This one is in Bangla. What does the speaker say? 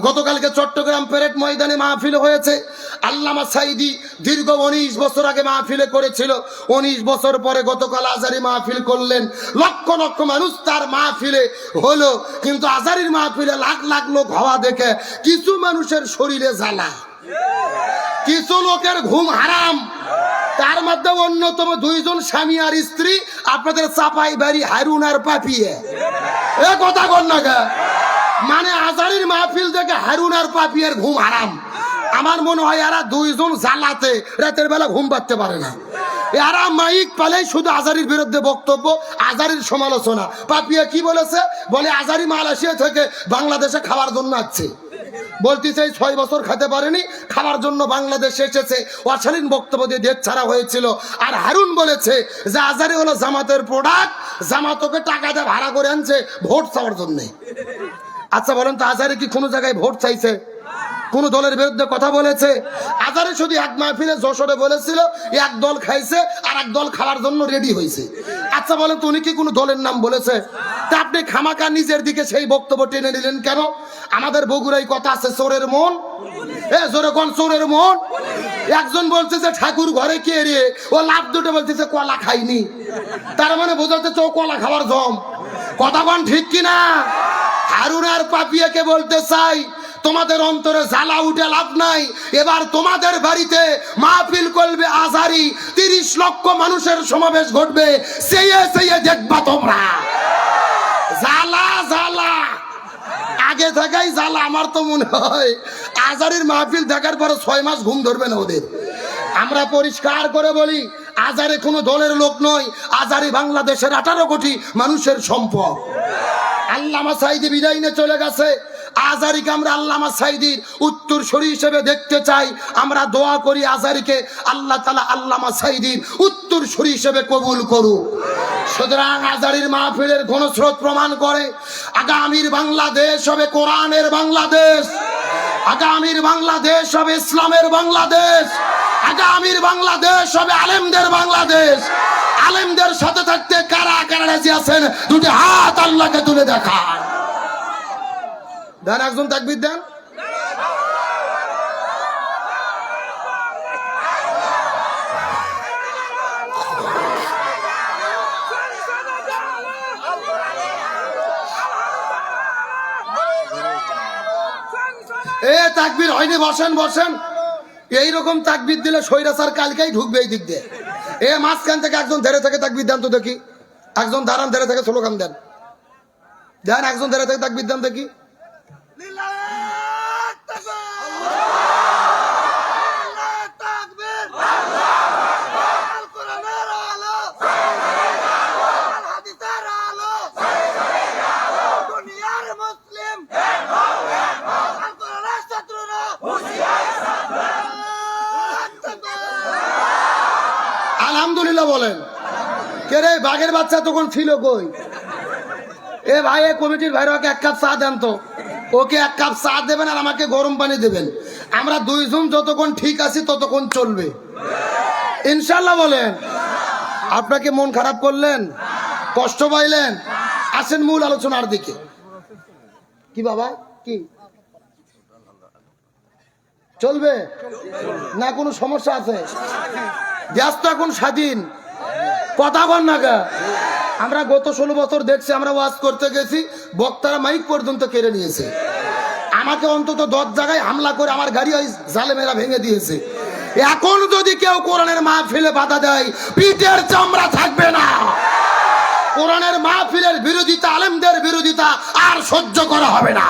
গতকালকে চট্টগ্রাম প্যারেড ময়দানে মাহফিল হয়েছে। আল্লামা সাইদি দীর্ঘ উনিশ বছর আগে মাহফিলে করেছিল। উনিশ বছর পরে গতকাল আজারি মাহফিল করলেন। লক্ষ লক্ষ মানুষ তার মাহফিলে হলো। কিন্তু আজারির মাহফিলে লাখ লাখ লোক হওয়া দেখে কিছু মানুষের শরীরে জ্বালা। কিছু লোকের ঘুম হারাম। তার মধ্যে অন্যতম দুইজন স্বামী আর স্ত্রী। আপনাদের চাপাই বাড়ি হারুন আর পাপিয়ে। এ কথা গা। মানে আজারির মাহফিল থেকে হারুন আর পাপিয়ার ঘুম হারাম। আমার মনে হয় এরা দুইজন জ্বালাতে, রাতের বেলা ঘুম পাচ্ছে পারে না। এরা মাইক পালেই শুধু আজারির বিরুদ্ধে বক্তব্য, আজারির সমালোচনা। পাপিয়া কি বলেছে? বলে, আজারি মালয়েশিয়া থেকে বাংলাদেশে খাওয়ার জন্য আসছে। বলতে ছয় বছর খেতে পারেনি খাওয়ার জন্য বাংলাদেশে এসেছে। অশালীন বক্তব্য দিয়ে দেশ ছাড়া হয়েছিল। আর হারুন বলেছে যে, আজারি হলো জামাতের প্রোডাক্ট জামাতকে টাকা দিয়ে ভাড়া করে আনছে ভোট চাওয়ার জন্য। আচ্ছা বলেন তো আজারে কি কোনো জায়গায় ভোট চাইছে? কোন দলের বিরুদ্ধে কথা বলেছে? আজারে শুধু এক মাহফিলে যশোরে বলেছিল, এক দল খাইছে আর এক দল খাওয়ার জন্য রেডি হয়েছে আচ্ছা বলেন তো, উনি কি কোনো দলের নাম বলেছে? তা আপনি খামাকা নিজের দিকে সেই বক্তব্য টেনে নিলেন কেন? আমাদের বগুড়াই কথা আছে, চোরের মন। এ, জোরে কোন চোরের মন? একজন বলছে যে, ঠাকুর ঘরে কে রে? ও লাভ দুটো বলতেছে কলা খাইনি। তার মানে বোঝাতে তো কলা খাবার জম। কথা কোন ঠিক কিনা? হারুন আর পাপিয়াকে বলতে চাই, তোমাদের অন্তরে জ্বালা উঠে লাভ নাই। এবার তোমাদের বাড়িতে মাহফিল করবে আজারি, তিরিশ লক্ষ মানুষের সমাবেশ ঘটবে। সেই সেই দেখবা তোমরা। জ্বালা জ্বালা। আগে থাকাই জ্বালা, আমার তো মনে হয় আজারির মাহফিল দেখার পরে ছয় মাস ঘুম ধরবে না ওদের। আমরা পরিষ্কার করে বলি, আজারে কোনো দলের লোক নয়, আজারি বাংলাদেশের আঠারো কোটি মানুষের সম্পদ। আল্লামা সাইদি বিদায় নিয়ে চলে গেছে। আজারিকে আমরা আল্লামা সাইদির উত্তর সরি হিসেবে দেখতে চাই। আমরা দোয়া করি আজারিকে, আল্লাহ তালা আল্লামা সাইদির উত্তর সরি হিসেবে কবুল করুক। সুতরাং আজারির মাহফিলের ঘনস্রোত প্রমাণ করে, আগামীর বাংলাদেশ হবে কোরআনের বাংলাদেশ। আগামীর বাংলাদেশ হবে ইসলামের বাংলাদেশ। আগামীর বাংলাদেশ হবে আলেমদের বাংলাদেশ। আলেমদের সাথে থাকতে রাজি আছেন, দুটি হাত আল্লাহকে তুলে দেখান। দেন একজন তাকবির দেন। এ তাকবির হয়নি, বসেন বসেন। এইরকম তাকবির দিলে সৈরাচার কালকেই ঢুকবে এই দিক দিয়ে। এ মাঝখান থেকে একজন ধরে থেকে, তাকবির দেন তো দেখি। একজন দাঁড়ান ধরে থেকে, স্লোগান দেন। দেন, একজন ধরে থেকে, তাকবির দেন দেখি। আলহামদুলিল্লাহ বলেন। কে রে, বাঘের বাচ্চা তখন ছিল কই? এ ভাই, এ কমিটির ভাইরা ওকে এক কাপ চা দেন তো। ওকে এক কাপ চা দেবেন আর আমাকে গরম পানি দেবেন। আমরা দুইজন যতক্ষণ ঠিক আছি, ততক্ষণ চলবে। ইনশাল্লাহ বলেন। আপনাকে মন খারাপ করলেন? কষ্ট পাইলেন? আসেন মূল আলোচনার দিকে। কি বাবা? কি? চলবে? না কোনো সমস্যা আছে? দেশ তো এখন স্বাধীন। কথা বল না আমরা গত ষোলো বছর দেখছি, আমরা ওয়াজ করতে গেছি, বক্তারা মাইক পর্যন্ত কেড়ে নিয়েছে। আমাকে অন্তত দশ জায়গায় হামলা করে আমার গাড়ি ওই জালেমেরা ভেঙে দিয়েছে। এখন যদি কেউ কোরআনের মাহফিলে বাধা দেয়, পিঠের চামড়া থাকবে না। কোরআনের মাহফিলের বিরোধিতা, আলেমদের বিরোধিতা আর সহ্য করা হবে না।